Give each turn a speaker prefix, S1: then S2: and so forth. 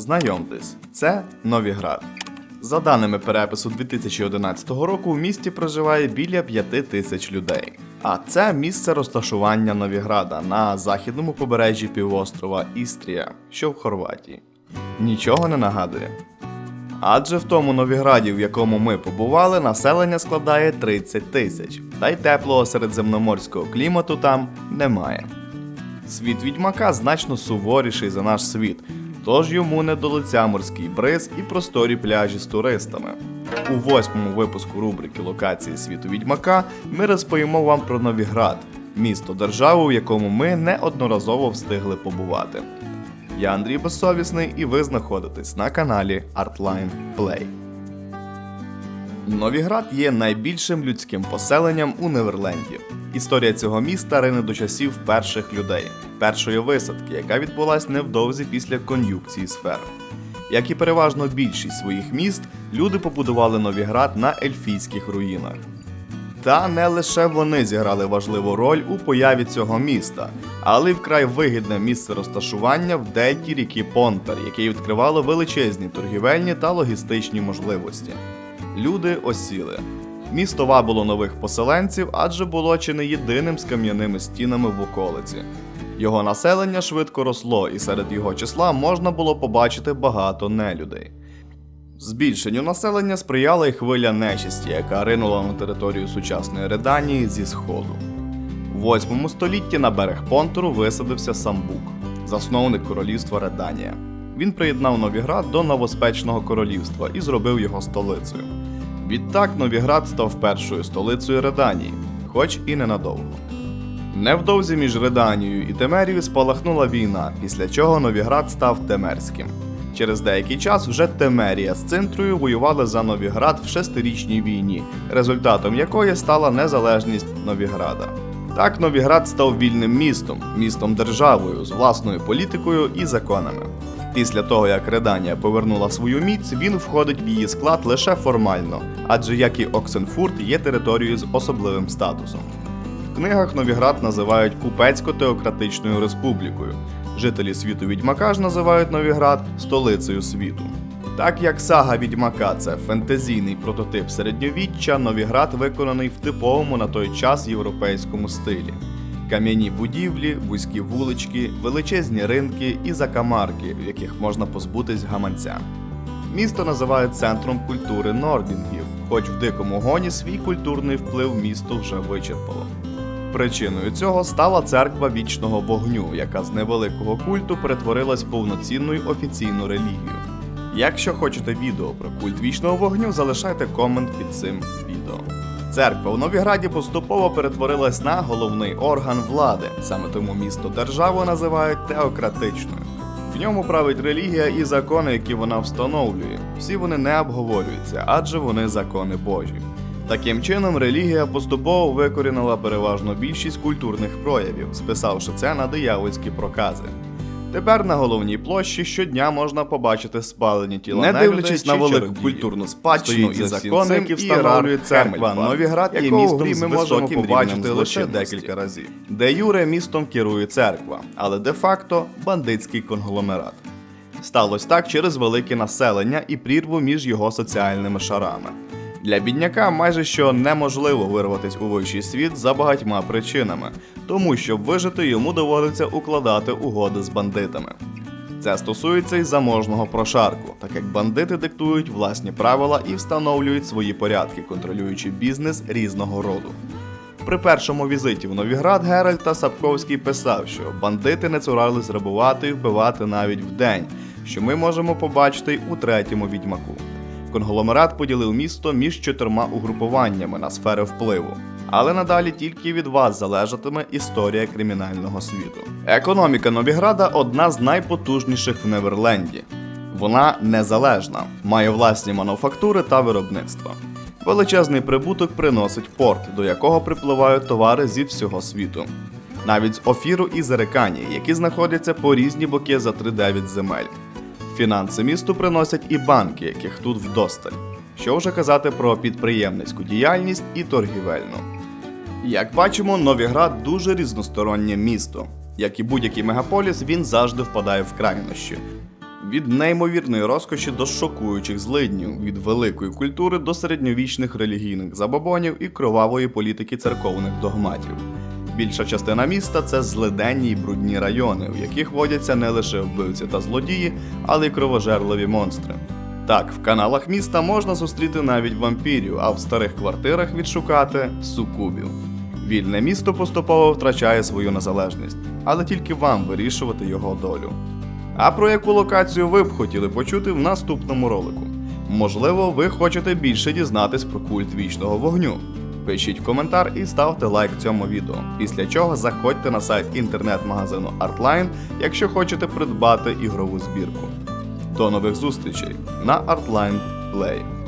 S1: Знайомтесь, це Новіград. За даними перепису 2011 року, в місті проживає біля 5 тисяч людей. А це місце розташування Новіграда на західному побережжі півострова Істрія, що в Хорватії. Нічого не нагадує. Адже в тому Новіграді, в якому ми побували, населення складає 30 тисяч, та й теплого середземноморського клімату там немає. Світ відьмака значно суворіший за наш світ, тож йому не до лиця морський бриз і просторі пляжі з туристами. У восьмому випуску рубрики Локації світу відьмака ми розповімо вам про Новіград, місто державу, в якому ми неодноразово встигли побувати. Я Андрій Безсовісний, і ви знаходитесь на каналі Artline Play. Новіград є найбільшим людським поселенням у Неверленді. Історія цього міста рине до часів перших людей, першої висадки, яка відбулась невдовзі після кон'юкції сфер. Як і переважно більшість своїх міст, люди побудували Новіград на ельфійських руїнах. Та не лише вони зіграли важливу роль у появі цього міста, але й вкрай вигідне місце розташування в дельті ріки Понтар, яке відкривало величезні торгівельні та логістичні можливості. Люди осіли. Місто вабило нових поселенців, адже було чи не єдиним з кам'яними стінами в околиці. Його населення швидко росло, і серед його числа можна було побачити багато нелюдей. Збільшенню населення сприяла й хвиля нечисті, яка ринула на територію сучасної Реданії зі сходу. У 8 столітті на берег Понтуру висадився Самбук, засновник королівства Реданія. Він приєднав Новіград до новоспечного королівства і зробив його столицею. Відтак Новіград став першою столицею Реданії, хоч і ненадовго. Невдовзі між Реданією і Темерією спалахнула війна, після чого Новіград став Темерським. Через деякий час вже Темерія з Цинтрою воювали за Новіград в шестирічній війні, результатом якої стала незалежність Новіграда. Так Новіград став вільним містом, містом державою з власною політикою і законами. Після того, як Реданія повернула свою міць, він входить в її склад лише формально, адже як і Оксенфурт є територією з особливим статусом. В книгах Новіград називають Купецько-теократичною республікою. Жителі світу Відьмака ж називають Новіград столицею світу. Так як сага Відьмака це фентезійний прототип середньовіччя, Новіград виконаний в типовому на той час європейському стилі. Кам'яні будівлі, вузькі вулички, величезні ринки і закамарки, в яких можна позбутись гаманця. Місто називають центром культури нордінгів, хоч в дикому гоні свій культурний вплив місто вже вичерпало. Причиною цього стала церква вічного вогню, яка з невеликого культу перетворилась в повноцінну й офіційну релігію. Якщо хочете відео про культ вічного вогню, залишайте комент під цим відео. Церква у Новіграді поступово перетворилась на головний орган влади, саме тому місто державу називають теократичною. В ньому править релігія і закони, які вона встановлює. Всі вони не обговорюються, адже вони закони Божі. Таким чином, релігія поступово викорінила переважно більшість культурних проявів, списавши це на диявольські прокази. Тепер на головній площі щодня можна побачити спалені тіла,
S2: Не дивлячись
S1: чи
S2: на велику культурну спадщину і закони, які встановлює церква, Новіград є містом з
S1: ми можемо побачити лише декілька разів. Де Юре містом керує церква, але де-факто бандитський конгломерат. Сталося так через велике населення і прірву між його соціальними шарами. Для бідняка майже що неможливо вирватися у вищий світ за багатьма причинами, тому щоб вижити йому доводиться укладати угоди з бандитами. Це стосується й заможного прошарку, так як бандити диктують власні правила і встановлюють свої порядки, контролюючи бізнес різного роду. При першому візиті в Новіград Геральт та Сапковський писав, що бандити не цурались грабувати і вбивати навіть вдень, що ми можемо побачити у третьому відьмаку. Конгломерат поділив місто між чотирма угрупуваннями на сфери впливу. Але надалі тільки від вас залежатиме історія кримінального світу. Економіка Новіграда одна з найпотужніших в Неверленді. Вона незалежна, має власні мануфактури та виробництва. Величезний прибуток приносить порт, до якого припливають товари зі всього світу. Навіть з Офіру і Зерекані, які знаходяться по різні боки за 3-9 земель. Фінанси місту приносять і банки, яких тут вдосталь. Що вже казати про підприємницьку діяльність і торгівельну. Як бачимо, Новіград дуже різностороннє місто. Як і будь-який мегаполіс, він завжди впадає в крайнощі. Від неймовірної розкоші до шокуючих злиднів, від великої культури до середньовічних релігійних забобонів і кровавої політики церковних догматів. Більша частина міста це злиденні й брудні райони, в яких водяться не лише вбивці та злодії, але й кровожерливі монстри. Так, в каналах міста можна зустріти навіть вампірів, а в старих квартирах відшукати сукубів. Вільне місто поступово втрачає свою незалежність, але тільки вам вирішувати його долю. А про яку локацію ви б хотіли почути в наступному ролику? Можливо, ви хочете більше дізнатись про культ вічного вогню. Пишіть коментар і ставте лайк цьому відео. Після чого заходьте на сайт інтернет-магазину Artline, якщо хочете придбати ігрову збірку. До нових зустрічей на Artline Play.